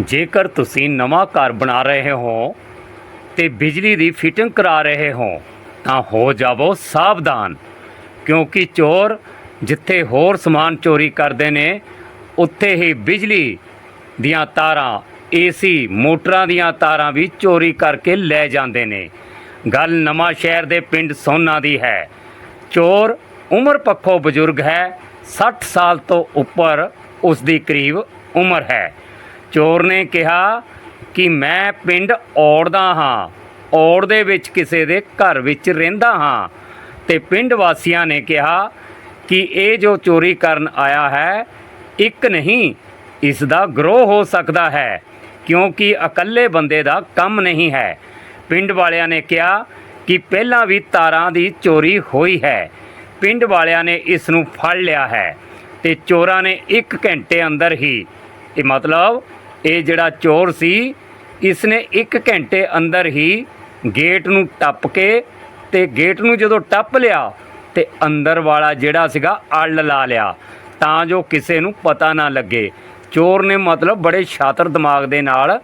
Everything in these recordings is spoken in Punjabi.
ਜੇਕਰ ਤੁਸੀਂ ਨਵਾਂ ਘਰ ਬਣਾ ਰਹੇ ਹੋ ਤੇ ਬਿਜਲੀ ਦੀ ਫਿਟਿੰਗ ਕਰਾ ਰਹੇ ਹੋ, ਤਾਂ ਹੋ ਜਾਵੋ ਸਾਵਧਾਨ, ਕਿਉਂਕਿ ਚੋਰ ਜਿੱਥੇ ਹੋਰ ਸਮਾਨ ਚੋਰੀ ਕਰਦੇ ਨੇ, ਉੱਥੇ ਹੀ ਬਿਜਲੀ ਦੀਆਂ ਤਾਰਾਂ, ਏਸੀ, ਮੋਟਰਾਂ ਦੀਆਂ ਤਾਰਾਂ ਵੀ ਚੋਰੀ ਕਰਕੇ ਲੈ ਜਾਂਦੇ ਨੇ। ਗੱਲ ਨਵਾਂ ਸ਼ਹਿਰ ਦੇ ਪਿੰਡ ਸੋਨਾ ਦੀ ਹੈ। ਚੋਰ ਉਮਰ ਪੱਖੋਂ ਬਜ਼ੁਰਗ ਹੈ 60 ਸਾਲ ਤੋਂ ਉੱਪਰ ਉਸ ਦੀ ਕਰੀਬ ਉਮਰ ਹੈ। ਚੋਰ ਨੇ ਕਿਹਾ ਕਿ ਮੈਂ ਪਿੰਡ ਔੜਦਾ ਹਾਂ। ਔੜ ਦੇ ਵਿੱਚ ਕਿਸੇ ਦੇ ਘਰ ਵਿੱਚ ਰਹਿੰਦਾ ਹਾਂ। ਤੇ ਪਿੰਡ ਵਾਸੀਆਂ ਨੇ ਕਿਹਾ ਕਿ ਇਹ ਜੋ ਚੋਰੀ ਕਰਨ ਆਇਆ ਹੈ, ਇੱਕ ਨਹੀਂ, ਇਸ ਦਾ ਗਰੋਹ ਹੋ ਸਕਦਾ ਹੈ, ਕਿਉਂਕਿ ਇਕੱਲੇ ਬੰਦੇ ਦਾ ਕੰਮ ਨਹੀਂ ਹੈ। ਪਿੰਡ ਵਾਲਿਆਂ ਨੇ ਕਿਹਾ ਕਿ ਪਹਿਲਾਂ ਵੀ ਤਾਰਾਂ ਦੀ ਚੋਰੀ ਹੋਈ ਹੈ। ਪਿੰਡ ਵਾਲਿਆਂ ਨੇ ਇਸ ਨੂੰ ਫੜ ਲਿਆ ਹੈ ਤੇ ਚੋਰਾਂ ਨੇ 1 ਘੰਟੇ ਅੰਦਰ ਹੀ, ਇਹ ਮਤਲਬ ਇਹ ਜਿਹੜਾ ਚੋਰ ਸੀ ਇਸ ਨੇ 1 ਘੰਟੇ ਅੰਦਰ ਹੀ ਗੇਟ ਨੂੰ ਟੱਪ ਕੇ ਤੇ ਗੇਟ ਨੂੰ ਜਦੋਂ ਟੱਪ ਲਿਆ ਤੇ ਅੰਦਰ ਵਾਲਾ ਜਿਹੜਾ ਸੀਗਾ ਅੜ ਲਾ ਲਿਆ। ਤਾਂ ਜੋ ਕਿਸੇ ਨੂੰ ਪਤਾ ਨਾ ਲੱਗੇ। ਚੋਰ ਨੇ ਮਤਲਬ ਬੜੇ ਸ਼ਾਤਰ ਦਿਮਾਗ ਦੇ ਨਾਲ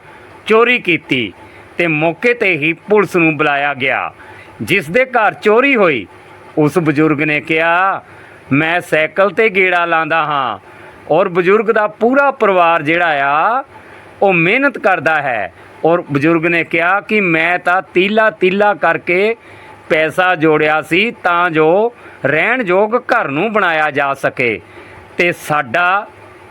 ਚੋਰੀ ਕੀਤੀ ਤੇ ਮੌਕੇ ਤੇ ਹੀ ਪੁਲਿਸ ਨੂੰ ਬੁਲਾਇਆ ਗਿਆ। ਜਿਸ ਦੇ ਘਰ ਚੋਰੀ ਹੋਈ, ਉਸ ਬਜ਼ੁਰਗ ਨੇ ਕਿਹਾ, ਮੈਂ ਸਾਈਕਲ ਤੇ ਗੇੜਾ ਲਾਂਦਾ ਹਾਂ। ਔਰ ਬਜ਼ੁਰਗ ਦਾ ਪੂਰਾ ਪਰਿਵਾਰ ਜਿਹੜਾ ਆ ਉਹ ਮਿਹਨਤ ਕਰਦਾ ਹੈ। ਔਰ ਬਜ਼ੁਰਗ ਨੇ ਕਿਹਾ ਕਿ ਮੈਂ ਤਾਂ ਤੀਲਾ ਤੀਲਾ ਕਰਕੇ ਪੈਸਾ ਜੋੜਿਆ ਸੀ ਤਾਂ ਜੋ ਰਹਿਣ ਯੋਗ ਘਰ ਨੂੰ ਬਣਾਇਆ ਜਾ ਸਕੇ। ਤੇ ਸਾਡਾ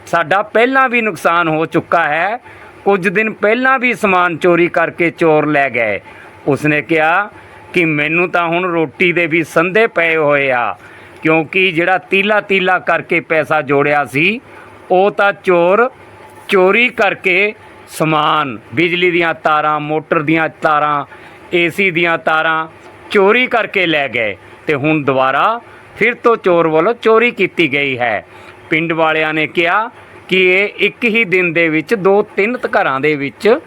ਸਾਡਾ ਪਹਿਲਾਂ ਵੀ ਨੁਕਸਾਨ ਹੋ ਚੁੱਕਾ ਹੈ। ਕੁਝ ਦਿਨ ਪਹਿਲਾਂ ਵੀ ਸਮਾਨ ਚੋਰੀ ਕਰਕੇ ਚੋਰ ਲੈ ਗਏ। ਉਸਨੇ ਕਿਹਾ ਕਿ ਮੈਨੂੰ ਤਾਂ ਹੁਣ ਰੋਟੀ ਦੇ ਵੀ ਸੰਦੇ ਪਏ ਹੋਏ ਆ, ਕਿਉਂਕਿ ਜਿਹੜਾ ਤੀਲਾ ਤੀਲਾ ਕਰਕੇ ਪੈਸਾ ਜੋੜਿਆ ਸੀ, ਉਹ ਤਾਂ ਚੋਰ ਚੋਰੀ ਕਰਕੇ ਸਮਾਨ, ਬਿਜਲੀ ਦੀਆਂ ਤਾਰਾਂ, ਮੋਟਰ ਦੀਆਂ ਤਾਰਾਂ, ਏਸੀ ਦੀਆਂ ਤਾਰਾਂ ਚੋਰੀ ਕਰਕੇ ਲੈ ਗਏ ਤੇ ਹੁਣ ਦੁਬਾਰਾ ਫਿਰ ਤੋਂ ਚੋਰ ਵੱਲੋਂ ਚੋਰੀ ਕੀਤੀ ਗਈ ਹੈ। ਪਿੰਡ ਵਾਲਿਆਂ ਨੇ ਕਿਹਾ ਕਿ ਇਹ ਇੱਕ ਹੀ ਦਿਨ ਦੇ ਵਿੱਚ, ਦੋ ਤਿੰਨ ਘਰਾਂ ਦੇ ਵਿੱਚ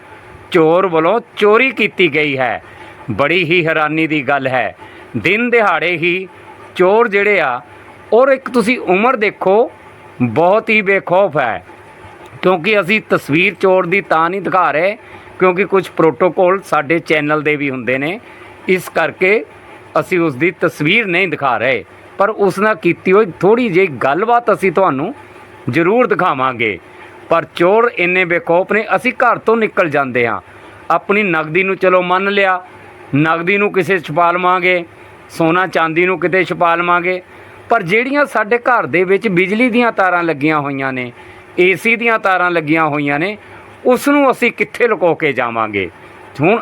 ਚੋਰ ਵੱਲੋਂ ਚੋਰੀ ਕੀਤੀ ਗਈ ਹੈ। ਬੜੀ ਹੀ ਹੈਰਾਨੀ ਦੀ ਗੱਲ ਹੈ। ਦਿਨ ਦਿਹਾੜੇ ਹੀ ਚੋਰ ਜਿਹੜੇ ਆ, ਔਰ ਇੱਕ ਤੁਸੀਂ ਉਮਰ ਦੇਖੋ, ਬਹੁਤ ਹੀ ਬੇਖੌਫ ਹੈ। ਕਿਉਂਕਿ ਅਸੀਂ ਤਸਵੀਰ ਚੋਰ ਦੀ ਤਾਂ ਨਹੀਂ ਦਿਖਾ ਰਹੇ, ਕਿਉਂਕਿ ਕੁਝ ਪ੍ਰੋਟੋਕੋਲ ਸਾਡੇ ਚੈਨਲ ਦੇ ਵੀ ਹੁੰਦੇ ਨੇ। ਇਸ ਕਰਕੇ ਅਸੀਂ ਉਸ ਦੀ ਤਸਵੀਰ ਨਹੀਂ ਦਿਖਾ ਰਹੇ। ਪਰ ਉਸ ਨਾਲ ਕੀਤੀ ਹੋਈ ਥੋੜੀ ਜਿਹੀ ਗੱਲਬਾਤ ਅਸੀਂ ਤੁਹਾਨੂੰ ਜ਼ਰੂਰ ਦਿਖਾਵਾਂਗੇ। ਪਰ ਚੋਰ ਇੰਨੇ ਬੇਖੌਫ ਨੇ, ਅਸੀਂ ਘਰ ਤੋਂ ਨਿਕਲ ਜਾਂਦੇ ਹਾਂ। ਆਪਣੀ ਨਗਦੀ ਨੂੰ ਚਲੋ ਮੰਨ ਲਿਆ, ਨਗਦੀ ਨੂੰ ਕਿਸੇ 'ਚ ਛੁਪਾ ਲਵਾਂਗੇ ਸੋਨਾ ਚਾਂਦੀ ਨੂੰ ਕਿਤੇ ਛੁਪਾ ਲਵਾਂਗੇ ਪਰ ਜਿਹੜੀਆਂ ਸਾਡੇ ਘਰ ਦੇ ਵਿੱਚ ਬਿਜਲੀ ਦੀਆਂ ਤਾਰਾਂ ਲੱਗੀਆਂ ਹੋਈਆਂ ਨੇ ਏਸੀ ਦੀਆਂ ਤਾਰਾਂ ਲੱਗੀਆਂ ਹੋਈਆਂ ਨੇ ਉਸ ਨੂੰ ਅਸੀਂ ਕਿੱਥੇ ਲੁਕੋ ਕੇ ਜਾਵਾਂਗੇ? ਹੁਣ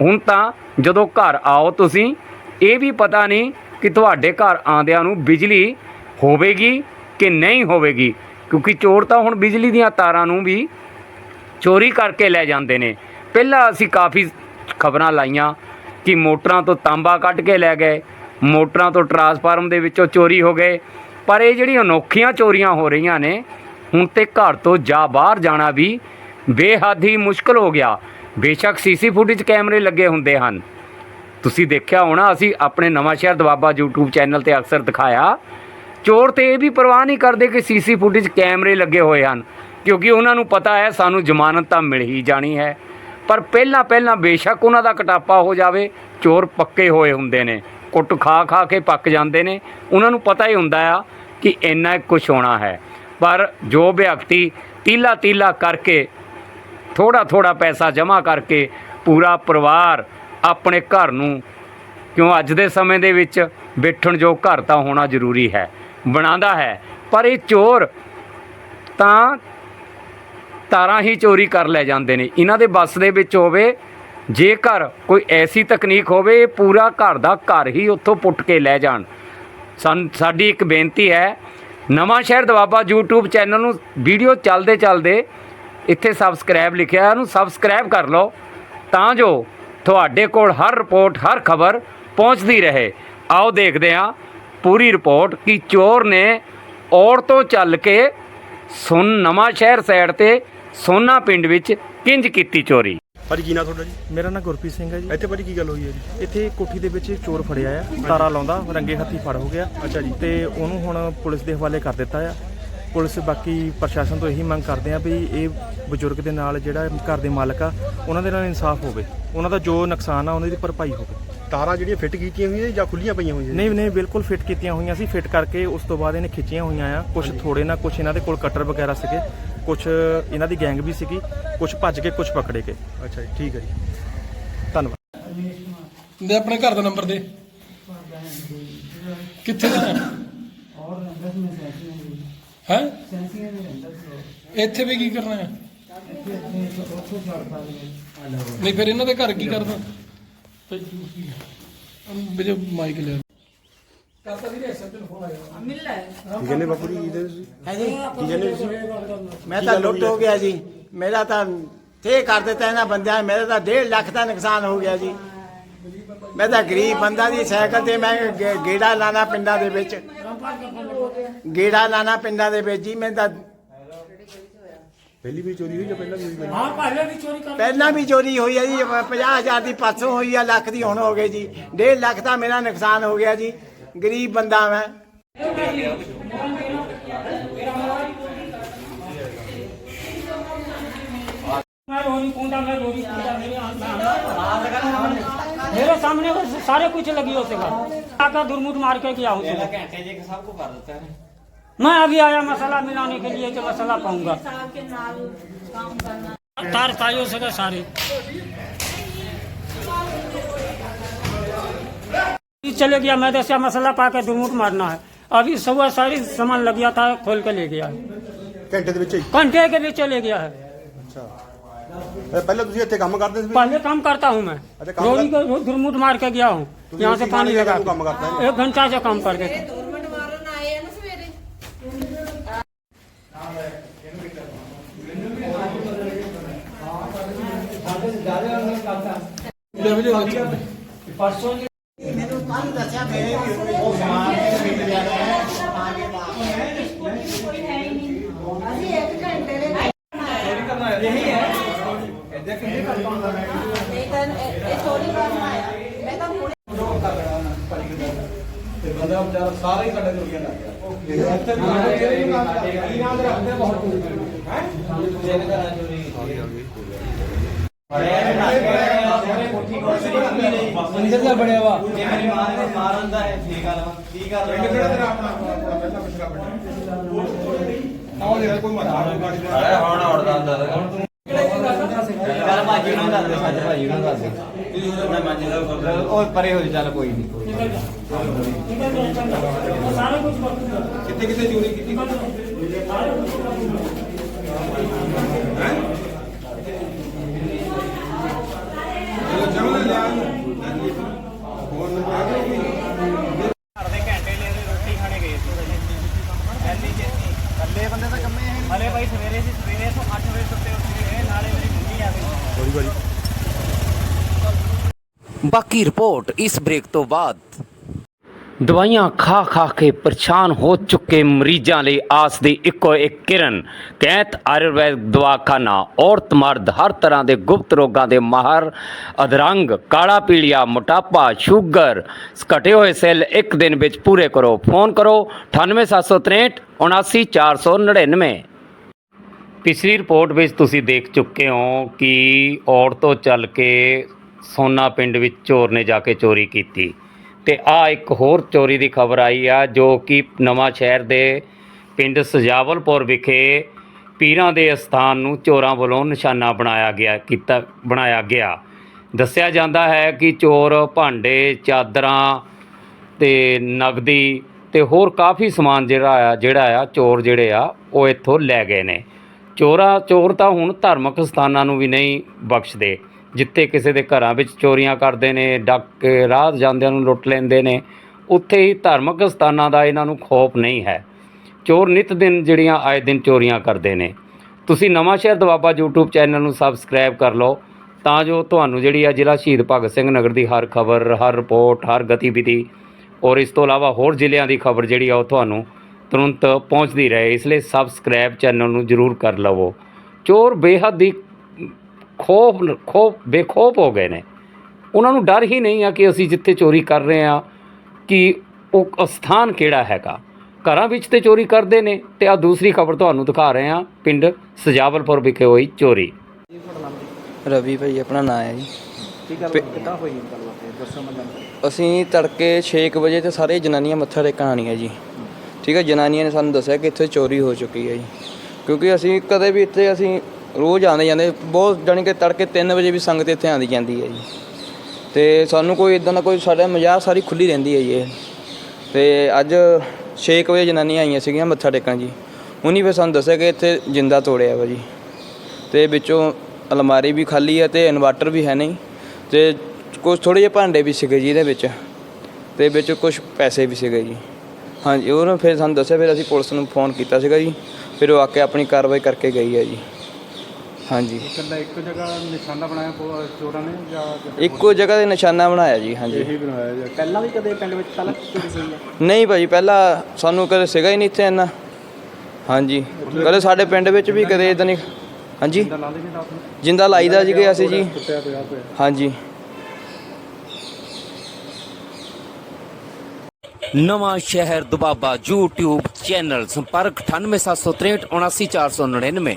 ਹੁਣ ਤਾਂ ਜਦੋਂ ਘਰ ਆਓ ਤੁਸੀਂ, ਇਹ ਵੀ ਪਤਾ ਨਹੀਂ ਕਿ ਤੁਹਾਡੇ ਘਰ ਆਂਦਿਆਂ ਨੂੰ ਬਿਜਲੀ ਹੋਵੇਗੀ ਕਿ ਨਹੀਂ ਹੋਵੇਗੀ, ਕਿਉਂਕਿ ਚੋਰ ਤਾਂ ਹੁਣ ਬਿਜਲੀ ਦੀਆਂ ਤਾਰਾਂ ਨੂੰ ਵੀ ਚੋਰੀ ਕਰਕੇ ਲੈ ਜਾਂਦੇ ਨੇ। ਪਹਿਲਾਂ ਅਸੀਂ ਕਾਫੀ ਖਬਰਾਂ ਲਾਈਆਂ ਕਿ ਮੋਟਰਾਂ ਤੋਂ ਤਾਂਬਾ ਕੱਢ ਕੇ ਲੈ ਗਏ, ਮੋਟਰਾਂ ਤੋਂ ਟਰਾਂਸਫਾਰਮ ਦੇ ਵਿੱਚੋਂ ਚੋਰੀ ਹੋ ਗਏ, ਪਰ ਇਹ ਜਿਹੜੀਆਂ ਅਨੋਖੀਆਂ ਚੋਰੀਆਂ ਹੋ ਰਹੀਆਂ ਨੇ ਹੁਣ ਤੇ ਘਰ ਤੋਂ ਜਾ ਬਾਹਰ ਜਾਣਾ ਵੀ ਬੇਹੱਦ ਹੀ ਮੁਸ਼ਕਲ ਹੋ ਗਿਆ। ਬੇਸ਼ੱਕ ਸੀਸੀ ਫੁਟੇਜ ਕੈਮਰੇ ਲੱਗੇ ਹੁੰਦੇ ਹਨ। ਤੁਸੀਂ ਦੇਖਿਆ ਹੋਣਾ, ਅਸੀਂ ਆਪਣੇ ਨਵਾਂ ਸ਼ਹਿਰ ਦਵਾਬਾ YouTube ਚੈਨਲ ਤੇ ਅਕਸਰ ਦਿਖਾਇਆ। ਚੋਰ ਤੇ ਇਹ ਵੀ ਪਰਵਾਹ ਨਹੀਂ ਕਰਦੇ ਕਿ ਸੀਸੀ ਫੁਟੇਜ ਕੈਮਰੇ ਲੱਗੇ ਹੋਏ ਹਨ, ਕਿਉਂਕਿ ਉਹਨਾਂ ਨੂੰ ਪਤਾ ਹੈ ਸਾਨੂੰ ਜ਼ਮਾਨਤ ਤਾਂ ਮਿਲ ਹੀ ਜਾਣੀ ਹੈ। ਪਰ ਪਹਿਲਾਂ ਪਹਿਲਾਂ ਬੇਸ਼ੱਕ ਉਹਨਾਂ ਦਾ ਕਟਾਪਾ ਹੋ ਜਾਵੇ, ਚੋਰ ਪੱਕੇ ਹੋਏ ਹੁੰਦੇ ਨੇ, ਕੁੱਟ ਖਾ ਖਾ ਕੇ ਪੱਕ ਜਾਂਦੇ ਨੇ। ਉਹਨਾਂ ਨੂੰ ਪਤਾ ਹੀ ਹੁੰਦਾ ਆ ਕਿ ਇੰਨਾ ਕੁਝ ਹੋਣਾ ਹੈ। ਪਰ ਜੋ ਵਿਅਕਤੀ ਤੀਲਾ ਤੀਲਾ ਕਰਕੇ ਥੋੜਾ ਥੋੜਾ ਪੈਸਾ ਜਮ੍ਹਾਂ ਕਰਕੇ ਪੂਰਾ ਪਰਿਵਾਰ ਆਪਣੇ ਘਰ ਨੂੰ, ਕਿਉਂ ਅੱਜ ਦੇ ਸਮੇਂ ਦੇ ਵਿੱਚ ਬੈਠਣ ਜੋ ਘਰ ਤਾਂ ਹੋਣਾ ਜ਼ਰੂਰੀ ਹੈ, ਬਣਾਉਂਦਾ ਹੈ। ਪਰ ਇਹ ਚੋਰ ਤਾਂ ਤਾਰਾਂ ਹੀ ਚੋਰੀ ਕਰ ਲੈ ਜਾਂਦੇ ਨੇ। ਇਹਨਾਂ ਦੇ ਬੱਸ ਦੇ ਵਿੱਚ ਹੋਵੇ, ਜੇਕਰ ਕੋਈ ਐਸੀ ਤਕਨੀਕ ਹੋਵੇ ਪੂਰਾ ਘਰ ਦਾ ਘਰ ਹੀ ਉੱਥੋਂ ਪੁੱਟ ਕੇ ਲੈ ਜਾਣ। ਸਾਨ, ਸਾਡੀ ਇੱਕ ਬੇਨਤੀ ਹੈ ਨਵਾਂ ਸ਼ਹਿਰ ਦਵਾਬਾ YouTube ਚੈਨਲ ਨੂੰ ਵੀਡੀਓ ਚੱਲਦੇ ਚੱਲਦੇ ਇੱਥੇ ਸਬਸਕ੍ਰਾਈਬ ਲਿਖਿਆ ਉਹਨੂੰ ਸਬਸਕ੍ਰਾਈਬ ਕਰ ਲਓ, ਤਾਂ ਜੋ ਤੁਹਾਡੇ ਕੋਲ ਹਰ ਰਿਪੋਰਟ ਹਰ ਖਬਰ ਪਹੁੰਚਦੀ ਰਹੇ। ਆਓ ਦੇਖਦੇ ਹਾਂ ਪੂਰੀ ਰਿਪੋਰਟ ਕਿ ਚੋਰ ਨੇ ਔਰ ਤੋਂ ਚੱਲ ਕੇ ਸੁਨ, ਨਵਾਂ ਸ਼ਹਿਰ ਸਾਈਡ ਤੇ ਸੋਨਾ ਪਿੰਡ ਵਿੱਚ ਕਿੰਜ ਕੀਤੀ ਚੋਰੀ। ਭਾਜੀ ਕੀ ਨਾਂ ਤੁਹਾਡਾ ਜੀ? ਮੇਰਾ ਨਾਮ ਗੁਰਪ੍ਰੀਤ ਸਿੰਘ ਹੈ ਜੀ। ਇੱਥੇ ਭਾਜੀ ਕੀ ਗੱਲ ਹੋਈ ਹੈ ਜੀ? ਇੱਥੇ ਕੋਠੀ ਦੇ ਵਿੱਚ ਚੋਰ ਫੜਿਆ ਆ ਤਾਰਾ ਲਾਉਂਦਾ ਰੰਗੇ ਹੱਥੀ ਫੜ ਹੋ ਗਿਆ। ਅੱਛਾ ਜੀ। ਤੇ ਉਹਨੂੰ ਹੁਣ ਪੁਲਿਸ ਦੇ ਹਵਾਲੇ ਕਰ ਦਿੱਤਾ ਆ। ਪੁਲਿਸ ਬਾਕੀ ਪ੍ਰਸ਼ਾਸਨ ਤੋਂ ਇਹੀ ਮੰਗ ਕਰਦੇ ਆ ਵੀ ਇਹ ਬਜ਼ੁਰਗ ਦੇ ਨਾਲ ਜਿਹੜਾ ਘਰ ਦੇ ਮਾਲਕ ਆ ਉਹਨਾਂ ਦੇ ਨਾਲ ਇਨਸਾਫ ਹੋਵੇ। ਉਹਨਾਂ ਦਾ ਜੋ ਨੁਕਸਾਨ ਆ ਉਹਨਾਂ ਦੀ ਭਰਪਾਈ ਹੋਵੇ। ਤਾਰਾਂ ਜਿਹੜੀਆਂ ਫਿੱਟ ਕੀਤੀਆਂ ਹੋਈਆਂ ਜਾਂ ਖੁੱਲੀਆਂ ਪਈਆਂ ਹੋਈਆਂ? ਨਹੀਂ ਨਹੀਂ ਬਿਲਕੁਲ ਫਿੱਟ ਕੀਤੀਆਂ ਹੋਈਆਂ ਸੀ। ਫਿੱਟ ਕਰਕੇ ਉਸ ਤੋਂ ਬਾਅਦ ਇਹਨੇ ਖਿੱਚੀਆਂ ਹੋਈਆਂ ਆ। ਕੁਝ ਥੋੜੇ ਨਾ ਕੁਝ ਇਹਨਾਂ ਦੇ ਕੋਲ ਕਟਰ ਵਗੈਰਾ ਸੀਗੇ। ਕੁਝ ਇਹਨਾਂ ਦੀ ਗੈਂਗ ਵੀ ਸੀਗੀ ਕੁਝ ਭੱਜ ਕੇ ਕੁਝ ਪਕੜੇ ਗਏ ਅੱਛਾ ਜੀ ਠੀਕ ਹੈ ਜੀ। ਧੰਨਵਾਦ। ਦੇ ਆਪਣੇ ਘਰ ਦਾ ਨੰਬਰ ਦੇ। ਕਿੱਥੇ ਦਾ? ਹੈ? ਇੱਥੇ ਵੀ ਕੀ ਕਰਨਾ ਹੈ? ਨਹੀਂ ਫਿਰ ਇਹਨਾਂ ਦੇ ਘਰ ਕੀ ਕਰਦਾ? ਮੇਰੇ ਮਾਈਕ ਲੈ ਕਰਤਾ ਵੀਰੇ ਐਸਐਮ ਤੇ ਫੋਨ ਆਇਆ। ਕੀ ਕਹਿੰਦੇ ਬਾਪੂ ਜੀ ਇਹਦੇ ਤੁਸੀਂ ਹੈ ਜੀ ਕੀ ਕਹਿੰਦੇ ਤੁਸੀਂ ਮੈਂ ਤਾਂ ਲੁੱਟ ਹੋ ਗਿਆ ਜੀ। ਮੇਰਾ ਤਾਂ ਥੇ ਕਰ ਦਿੱਤਾ ਇਹਨਾਂ ਬੰਦਿਆਂ ਨੇ ਮੇਰਾ ਤਾਂ 1.5 ਲੱਖ ਦਾ ਨੁਕਸਾਨ ਹੋ ਗਿਆ ਜੀ। ਮੈਂ ਤਾਂ ਗਰੀਬ ਬੰਦਾ ਦੀ ਸਾਈਕਲ ਤੇ ਮੈਂ ਗੇ- ਗੇੜਾ ਲਾਣਾ ਪਿੰਡਾਂ ਦੇ ਵਿੱਚ। ਗੇੜਾ ਲਾਣਾ ਪਿੰਡਾਂ ਦੇ ਵਿੱਚ ਜੀ ਮੈਂ ਤਾਂ ਪਹਿਲੀ ਵੀ ਚੋਰੀ ਹੋਈ ਜਾਂ ਪਹਿਲਾਂ ਵੀ ਹੋਈ? ਪਹਿਲਾਂ ਵੀ ਚੋਰੀ ਹੋਈ ਹੈ ਜੀ 50000 ਦੀ ਪਾਸੋਂ ਹੋਈ ਆ ਲੱਖ ਦੀ ਹੁਣ ਹੋ ਗਈ ਜੀ। 1.5 ਲੱਖ ਦਾ ਮੇਰਾ ਨੁਕਸਾਨ ਹੋ ਗਿਆ ਜੀ। गरीब बंदा मैं। मेरे सामने सारे कुछ लगी होते सेगा दुरमुट मार के गया होते मैं अभी आया मसाला मिलाने के लिए मसाला पाऊँगा तार पाई हो सके सारे। चले गया मैं दसिया मसाला पा के दुमूट तो मारना है। अभी सुबह सारी सामान लग गया था खोल के ले गया घंटे के भी चले गया है। पहले तुझे काम करते पहले काम करता हूँ मैं। रोगी को दुर्मुट मार के गया हूँ। यहाँ से पानी लगा एक घंटा से काम करके परसों ਵਾਰਨ ਆਏ ਆ ਨਾ ਸਵੇਰੇ ਲੈ ਵੀਰੇ ਦੇਖੀ ਮੈਨੂੰ ਕੱਲ ਦੱਸਿਆ ਮੇਰੇ ਵੀ ਹੋਏ ਉਹ ਸਮਾਨ ਮਿਲ ਗਿਆ। ਅਸੀਂ ਇੱਕ ਘੰਟੇ ਦੇ ਨਹੀਂ ਤਾਂ ਇਹ ਇਹ ਚੋਰੀ ਕਰਨ ਆਇਆ। ਮੈਂ ਤਾਂ ਹੁਣੇ ਬੰਦਾ ਵਿਚਾਰਾ ਸਾਰਾ ਹੀ ਸਾਡੇ ਦੁਨੀਆ ਦਾ ਇੱਥੇ ਵੀ ਸਾਡੇ ਕੀ ਨਾਮ ਰੱਖਦੇ ਬਹੁਤ ਹੈ? ਮੰਦਰ ਦਾ ਬੜਿਆ ਵਾ ਜੇ ਮੇਰੀ ਮਾਂ ਨੇ ਮਾਰਨ ਦਾ ਹੈ ਠੀਕ ਆ ਨਾ ਕੀ ਕਰ ਰਿਹਾ ਤੇਰਾ ਆਪਣਾ ਪਹਿਲਾ ਪਿਛਲਾ ਬੜਾ ਨਾ ਉਹ ਜਿਹੜਾ ਕੋਈ ਮਾਰਾ ਅਰੇ ਹੁਣ ਔੜਦਾ ਹੁੰਦਾ ਗੱਲ ਭਾਜੀ ਨੂੰ ਦੱਸ ਦੇ ਸਾਜਰ ਭਾਜੀ ਨੂੰ ਦੱਸ ਤੁਸੀਂ ਉਹਦਾ ਮੈਂ ਮੰਨ ਲਿਆ ਉਹ ਪਰੇ ਹੋ ਚੱਲ ਕੋਈ ਨਹੀਂ ਸਾਰਾ ਕੁਝ ਕਿੱਥੇ ਕਿੱਥੇ ਚੋਰੀ ਕੀਤੀ? ਬਾਕੀ ਰਿਪੋਰਟ ਇਸ ਬ੍ਰੇਕ ਤੋਂ ਬਾਅਦ। ਦਵਾਈਆਂ ਖਾ ਖਾ ਕੇ ਪਰੇਸ਼ਾਨ ਹੋ ਚੁੱਕੇ ਮਰੀਜ਼ਾਂ ਲਈ ਆਸ ਦੀ ਇੱਕੋ ਇੱਕ ਕਿਰਨ ਕੈਂਤ ਆਯੁਰਵੈਦ ਦਵਾਖਾਨਾ। ਔਰਤ ਮਰਦ ਹਰ ਤਰ੍ਹਾਂ ਦੇ ਗੁਪਤ ਰੋਗਾਂ ਦੇ ਮਾਹਰ ਅਧਰੰਗ ਕਾਲਾ ਪੀਲੀਆ ਮੋਟਾਪਾ ਸ਼ੂਗਰ ਘਟੇ ਹੋਏ ਸੈੱਲ ਇੱਕ ਦਿਨ ਵਿੱਚ ਪੂਰੇ ਕਰੋ। ਫੋਨ ਕਰੋ 98763 79499 ਪਿਛਲੀ ਰਿਪੋਰਟ ਵਿੱਚ ਤੁਸੀਂ ਦੇਖ ਚੁੱਕੇ ਹੋ ਕਿ ਔੜ ਤੋਂ ਚੱਲ ਕੇ ਸੋਨਾ ਪਿੰਡ ਵਿੱਚ ਚੋਰ ਨੇ ਜਾ ਕੇ ਚੋਰੀ ਕੀਤੀ। ਤੇ ਆ ਇੱਕ ਹੋਰ ਚੋਰੀ ਦੀ ਖਬਰ ਆਈ ਆ, ਜੋ ਕਿ ਨਵਾਂ ਸ਼ਹਿਰ ਦੇ ਪਿੰਡ ਸਜਾਵਲਪੁਰ ਵਿਖੇ ਪੀਰਾਂ ਦੇ ਅਸਥਾਨ ਨੂੰ ਚੋਰਾਂ ਵੱਲੋਂ ਨਿਸ਼ਾਨਾ ਬਣਾਇਆ ਗਿਆ, ਕੀਤਾ, ਬਣਾਇਆ ਗਿਆ। ਦੱਸਿਆ ਜਾਂਦਾ ਹੈ ਕਿ ਚੋਰ ਭਾਂਡੇ, ਚਾਦਰਾਂ ਤੇ ਨਗਦੀ ਤੇ ਹੋਰ ਕਾਫੀ ਸਮਾਨ ਜਿਹੜਾ ਆ ਜਿਹੜਾ ਆ, ਚੋਰ ਜਿਹੜੇ ਆ, ਉਹ ਇੱਥੋਂ ਲੈ ਗਏ ਨੇ। ਚੋਰਾ, ਚੋਰ ਤਾਂ ਹੁਣ ਧਾਰਮਿਕ ਸਥਾਨਾਂ ਨੂੰ ਵੀ ਨਹੀਂ ਬਖਸ਼ਦੇ। ਜਿੱਥੇ ਕਿਸੇ ਦੇ ਘਰਾਂ ਵਿੱਚ ਚੋਰੀਆਂ ਕਰਦੇ ਨੇ, ਡਾਕੇ ਰਾਹ ਜਾਂਦਿਆਂ ਨੂੰ ਲੁੱਟ ਲੈਂਦੇ ਨੇ, ਉੱਥੇ ਹੀ ਧਾਰਮਿਕ ਸਥਾਨਾਂ ਦਾ ਇਹਨਾਂ ਨੂੰ ਖੌਫ ਨਹੀਂ ਹੈ। ਚੋਰ ਨਿਤ ਦਿਨ ਜਿਹੜੀਆਂ ਆਏ ਦਿਨ ਚੋਰੀਆਂ ਕਰਦੇ ਨੇ। ਤੁਸੀਂ ਨਵਾਂ ਸ਼ਹਿਰ ਦਵਾਬਾ YouTube ਚੈਨਲ ਨੂੰ ਸਬਸਕ੍ਰਾਈਬ ਕਰ ਲਓ, ਤਾਂ ਜੋ ਤੁਹਾਨੂੰ ਜਿਹੜੀ ਆ ਜ਼ਿਲ੍ਹਾ ਸ਼ਹੀਦ ਭਗਤ ਸਿੰਘ ਨਗਰ ਦੀ ਹਰ ਖਬਰ, ਹਰ ਰਿਪੋਰਟ, ਹਰ ਗਤੀਵਿਧੀ ਔਰ ਇਸ ਤੋਂ ਇਲਾਵਾ ਹੋਰ ਜ਼ਿਲ੍ਹਿਆਂ ਦੀ ਖਬਰ ਜਿਹੜੀ ਆ ਉਹ ਤੁਹਾਨੂੰ ਤੁਰੰਤ ਪਹੁੰਚਦੀ ਰਹੇ। ਇਸ ਲਈ ਸਬਸਕ੍ਰਾਈਬ ਚੈਨਲ ਨੂੰ ਜ਼ਰੂਰ ਕਰ ਲਵੋ। ਚੋਰ ਬੇਹੱਦ ਹੀ ਖੋਫ ਖੋਫ ਬੇਖੌਫ ਹੋ ਗਏ ਨੇ। ਉਹਨਾਂ ਨੂੰ ਡਰ ਹੀ ਨਹੀਂ ਆ ਕਿ ਅਸੀਂ ਜਿੱਥੇ ਚੋਰੀ ਕਰ ਰਹੇ ਆ ਕਿ ਉਹ ਅਸਥਾਨ ਕਿਹੜਾ ਹੈਗਾ। ਘਰਾਂ ਵਿੱਚ ਤੇ ਚੋਰੀ ਕਰਦੇ ਨੇ ਤੇ ਆ ਦੂਸਰੀ ਖਬਰ ਤੁਹਾਨੂੰ ਦਿਖਾ ਰਹੇ ਹਾਂ ਪਿੰਡ ਸਜਾਵਲਪੁਰ ਵਿਖੇ ਹੋਈ ਚੋਰੀ। ਰਵੀ ਭਾਈ ਆਪਣਾ ਨਾਂ ਹੈ ਜੀ। ਕਿੱਦਾਂ ਹੋਈ ਗੱਲਬਾਤ? ਇਹ ਦੱਸੋ ਮੈਨੂੰ। ਅਸੀਂ ਤੜਕੇ 6 ਵਜੇ ਤੇ ਸਾਰੇ ਜਨਾਨੀਆਂ ਮੱਥਾ ਟੇਕਣ ਆਣੀਆਂ ਜੀ। ਠੀਕ ਹੈ ਜਨਾਨੀਆਂ ਨੇ ਸਾਨੂੰ ਦੱਸਿਆ ਕਿ ਇੱਥੇ ਚੋਰੀ ਹੋ ਚੁੱਕੀ ਹੈ ਜੀ। ਕਿਉਂਕਿ ਅਸੀਂ ਕਦੇ ਵੀ ਇੱਥੇ ਅਸੀਂ ਰੋਜ਼ ਆਉਂਦੇ ਜਾਂਦੇ, ਬਹੁਤ ਜਾਣੀ ਕਿ ਤੜਕੇ 3 ਵਜੇ ਵੀ ਸੰਗਤ ਇੱਥੇ ਆਉਂਦੀ ਜਾਂਦੀ ਹੈ ਜੀ। ਤੇ ਸਾਨੂੰ ਕੋਈ ਇਦਾਂ ਦਾ ਕੋਈ ਸਾਡਾ ਮਜ਼ਾਕ ਸਾਰੀ ਖੁੱਲੀ ਰਹਿੰਦੀ ਹੈ ਜੀ ਇਹ। ਤੇ ਅੱਜ 6 ਵਜੇ ਜਨਾਨੀਆਂ ਆਈਆਂ ਸੀਗੀਆਂ ਮੱਥਾ ਟੇਕਣ ਜੀ। ਉਹਨੀ ਫਿਰ ਸਾਨੂੰ ਦੱਸਿਆ ਕਿ ਇੱਥੇ ਜਿੰਦਾ ਤੋੜਿਆ ਵਾ ਜੀ। ਤੇ ਵਿੱਚੋਂ ਅਲਮਾਰੀ ਵੀ ਖਾਲੀ ਹੈ ਤੇ ਇਨਵਰਟਰ ਵੀ ਹੈ ਨਹੀਂ। ਤੇ ਕੁਝ ਥੋੜੇ ਜਿਹੇ ਭਾਂਡੇ ਵੀ ਸੀਗੇ ਜੀ ਇਹਦੇ ਵਿੱਚ। ਤੇ ਵਿੱਚ ਕੁਝ ਪੈਸੇ ਵੀ ਸੀਗੇ ਜੀ। ਹਾਂਜੀ, ਉਹਨੇ ਫਿਰ ਸਾਨੂੰ ਦੱਸਿਆ, ਫਿਰ ਅਸੀਂ ਪੁਲਿਸ ਨੂੰ ਫੋਨ ਕੀਤਾ ਸੀਗਾ ਜੀ। ਫਿਰ ਉਹ ਆ ਕੇ ਆਪਣੀ ਕਾਰਵਾਈ ਕਰਕੇ ਗਈ ਹੈ ਜੀ। ਹਾਂਜੀ। ਇਕੱਲਾ ਇੱਕ ਜਗ੍ਹਾ ਨਿਸ਼ਾਨਾ ਬਣਾਇਆ ਚੋਰਾਂ ਨੇ ਜਾਂ ਇੱਕੋ ਜਗ੍ਹਾ ਤੇ ਨਿਸ਼ਾਨਾ ਬਣਾਇਆ ਜੀ ਹਾਂਜੀ। ਬਣਾਇਆ ਜੀ। ਪਹਿਲਾਂ ਵੀ ਕਦੇ ਪਿੰਡ ਵਿੱਚ ਪਹਿਲਾਂ ਚੋਰੀ ਹੋਈ ਹੈ? ਨਹੀਂ ਭਾਜੀ ਪਹਿਲਾਂ ਸਾਨੂੰ ਕਦੇ ਸੀਗਾ ਹੀ ਨਹੀਂ ਇੱਥੇ ਇੰਨਾ। ਹਾਂਜੀ। ਕਦੇ ਸਾਡੇ ਪਿੰਡ ਵਿੱਚ ਵੀ ਕਦੇ ਇਦਾਂ ਨਹੀਂ ਹਾਂਜੀ। ਨਹੀਂ ਜਿੰਦਾ ਲਾਈਦਾ ਜੀ ਗਿਆ ਸੀ ਜੀ। ਟੁੱਟਿਆ ਪਿਆ ਪਿਆ ਹਾਂਜੀ। ਨਵਾਂ ਸ਼ਹਿਰ ਦੁਬਾਬਾ YouTube ਚੈਨਲ ਸੰਪਰਕ 98763 79499